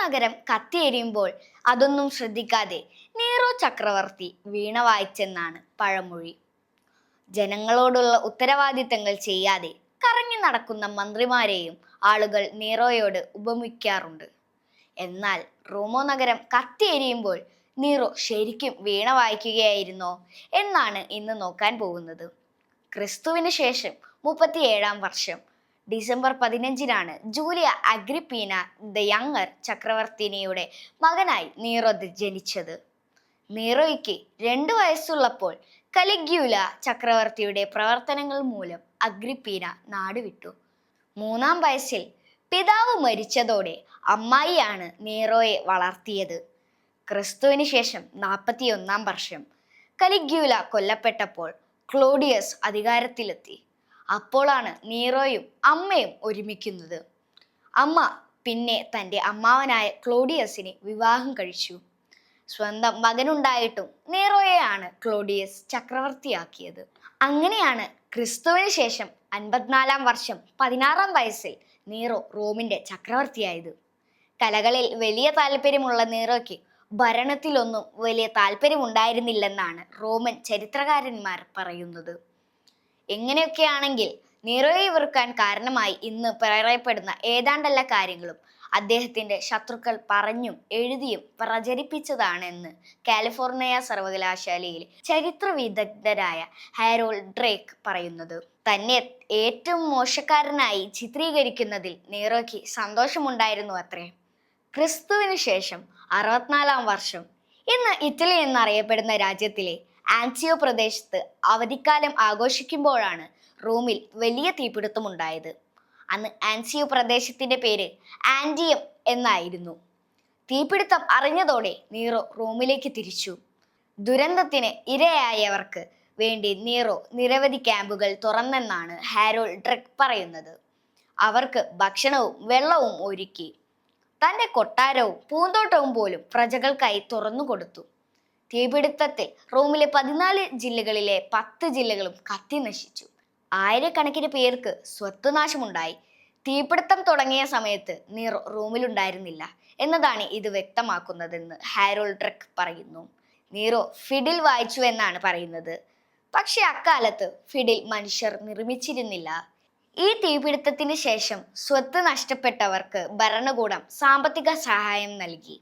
നഗരം കത്തിയെരിയുമ്പോൾ അതൊന്നും ശ്രദ്ധിക്കാതെ നീറോ ചക്രവർത്തി വീണ വായിച്ചെന്നാണ് പഴമൊഴി. ജനങ്ങളോടുള്ള ഉത്തരവാദിത്തങ്ങൾ ചെയ്യാതെ കറങ്ങി നടക്കുന്ന മന്ത്രിമാരെയും ആളുകൾ നീറോയോട് ഉപമിക്കാറുണ്ട്. എന്നാൽ റോമോ നഗരം കത്തിയെരിയുമ്പോൾ നീറോ ശരിക്കും വീണ വായിക്കുകയായിരുന്നോ എന്നാണ് ഇന്ന് നോക്കാൻ പോകുന്നത്. ക്രിസ്തുവിന് ശേഷം മുപ്പത്തിയേഴാം വർഷം ഡിസംബർ പതിനഞ്ചിനാണ് ജൂലിയ അഗ്രിപ്പീന ദ യങ്ങർ ചക്രവർത്തിനിയുടെ മകനായി നീറോ ജനിച്ചത്. നീറോയ്ക്ക് രണ്ടു വയസ്സുള്ളപ്പോൾ കലിഗ്യൂല ചക്രവർത്തിയുടെ പ്രവർത്തനങ്ങൾ മൂലം അഗ്രിപ്പീന നാടുവിട്ടു. മൂന്നാം വയസ്സിൽ പിതാവ് മരിച്ചതോടെ അമ്മായിയാണ് നീറോയെ വളർത്തിയത്. ക്രിസ്തുവിന് ശേഷം നാൽപ്പത്തിയൊന്നാം വർഷം കലിഗ്യൂല കൊല്ലപ്പെട്ടപ്പോൾ ക്ലോഡിയസ് അധികാരത്തിലെത്തി. അപ്പോഴാണ് നീറോയും അമ്മയും ഒരുമിക്കുന്നത്. അമ്മ പിന്നെ തന്റെ അമ്മാവനായ ക്ലോഡിയസിനെ വിവാഹം കഴിച്ചു. സ്വന്തം മകനുണ്ടായിട്ടും നീറോയെയാണ് ക്ലോഡിയസ് ചക്രവർത്തിയാക്കിയത്. അങ്ങനെയാണ് ക്രിസ്തുവിന് ശേഷം അൻപത്തിനാലാം വർഷം പതിനാറാം വയസ്സിൽ നീറോ റോമിന്റെ ചക്രവർത്തിയായത്. കലകളിൽ വലിയ താല്പര്യമുള്ള നീറോയ്ക്ക് ഭരണത്തിലൊന്നും വലിയ താല്പര്യമുണ്ടായിരുന്നില്ലെന്നാണ് റോമൻ ചരിത്രകാരന്മാർ പറയുന്നത്. എങ്ങനെയൊക്കെയാണെങ്കിൽ നിറയെ വെറുക്കാൻ കാരണമായി ഇന്ന് പറയപ്പെടുന്ന ഏതാണ്ടല്ല കാര്യങ്ങളും അദ്ദേഹത്തിന്റെ ശത്രുക്കൾ പറഞ്ഞും എഴുതിയും പ്രചരിപ്പിച്ചതാണെന്ന് കാലിഫോർണിയ സർവകലാശാലയിലെ ചരിത്ര വിദഗ്ധരായ ഹാരോൾ ഡ്രേക്ക് പറയുന്നത്. തന്നെ ഏറ്റവും മോശക്കാരനായി ചിത്രീകരിക്കുന്നതിൽ നീറോയ്ക്ക് സന്തോഷമുണ്ടായിരുന്നു അത്രേ. ക്രിസ്തുവിന് ശേഷം അറുപത്തിനാലാം വർഷം. ഇന്ന് ഇറ്റലി എന്നറിയപ്പെടുന്ന രാജ്യത്തിലെ ആൻസിയോ പ്രദേശത്ത് അവധിക്കാലം ആഘോഷിക്കുമ്പോഴാണ് റോമിൽ വലിയ തീപിടുത്തമുണ്ടായത്. അന്ന് ആൻസിയോ പ്രദേശത്തിന്റെ പേര് ആന്റിയം എന്നായിരുന്നു. തീപിടുത്തം അറിഞ്ഞതോടെ നീറോ റോമിലേക്ക് തിരിച്ചു. ദുരന്തത്തിന് ഇരയായവർക്ക് വേണ്ടി നീറോ നിരവധി ക്യാമ്പുകൾ തുറന്നെന്നാണ് ഹാരോൾ ഡ്രക് പറയുന്നത്. അവർക്ക് ഭക്ഷണവും വെള്ളവും ഒരുക്കി. തന്റെ കൊട്ടാരവും പൂന്തോട്ടവും പോലും പ്രജകൾക്കായി തുറന്നു കൊടുത്തു തീപിടുത്തത്തിൽ റോമിലെ പതിനാല് ജില്ലകളിലെ പത്ത് ജില്ലകളും കത്തി നശിച്ചു. ആയിരക്കണക്കിന് പേർക്ക് സ്വത്തുനാശമുണ്ടായി. തീപിടുത്തം തുടങ്ങിയ സമയത്ത് നീറോ റോമിലുണ്ടായിരുന്നില്ല എന്നതാണ് ഇത് വ്യക്തമാക്കുന്നതെന്ന് ഹാരോൾ ട്രക്ക് പറയുന്നു. നീറോ ഫിഡിൽ വായിച്ചു എന്നാണ് പറയുന്നത്. പക്ഷെ അക്കാലത്ത് ഫിഡിൽ മനുഷ്യർ നിർമ്മിച്ചിരുന്നില്ല. ഈ തീപിടുത്തത്തിന് ശേഷം സ്വത്ത് നഷ്ടപ്പെട്ടവർക്ക് ഭരണകൂടം സാമ്പത്തിക സഹായം നൽകി.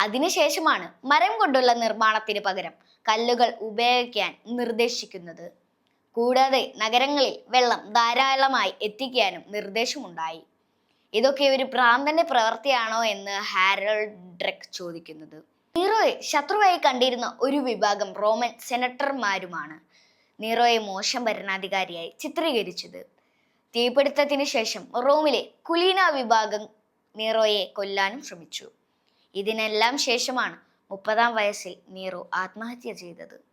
അതിനുശേഷമാണ് മരം കൊണ്ടുള്ള നിർമ്മാണത്തിന് പകരം കല്ലുകൾ ഉപയോഗിക്കാൻ നിർദ്ദേശിക്കുന്നത്. കൂടാതെ നഗരങ്ങളിൽ വെള്ളം ധാരാളമായി എത്തിക്കാനും നിർദ്ദേശമുണ്ടായി. ഇതൊക്കെ ഒരു പ്രാന്തന്റെ പ്രവൃത്തിയാണോ എന്ന് ഹാരൾഡ് ഡ്രക്ക് ചോദിക്കുന്നത്. നീറോയെ ശത്രുവായി കണ്ടിരുന്ന ഒരു വിഭാഗം റോമൻ സെനറ്റർമാരുമാണ് നീറോയെ മോശം ഭരണാധികാരിയായി ചിത്രീകരിച്ചത്. തീപിടുത്തത്തിന് ശേഷം റോമിലെ കുലീന വിഭാഗം നീറോയെ കൊല്ലാനും ശ്രമിച്ചു. ഇതിനെല്ലാം ശേഷമാണ് മുപ്പതാം വയസ്സിൽ നീറോ ആത്മഹത്യ ചെയ്തത്.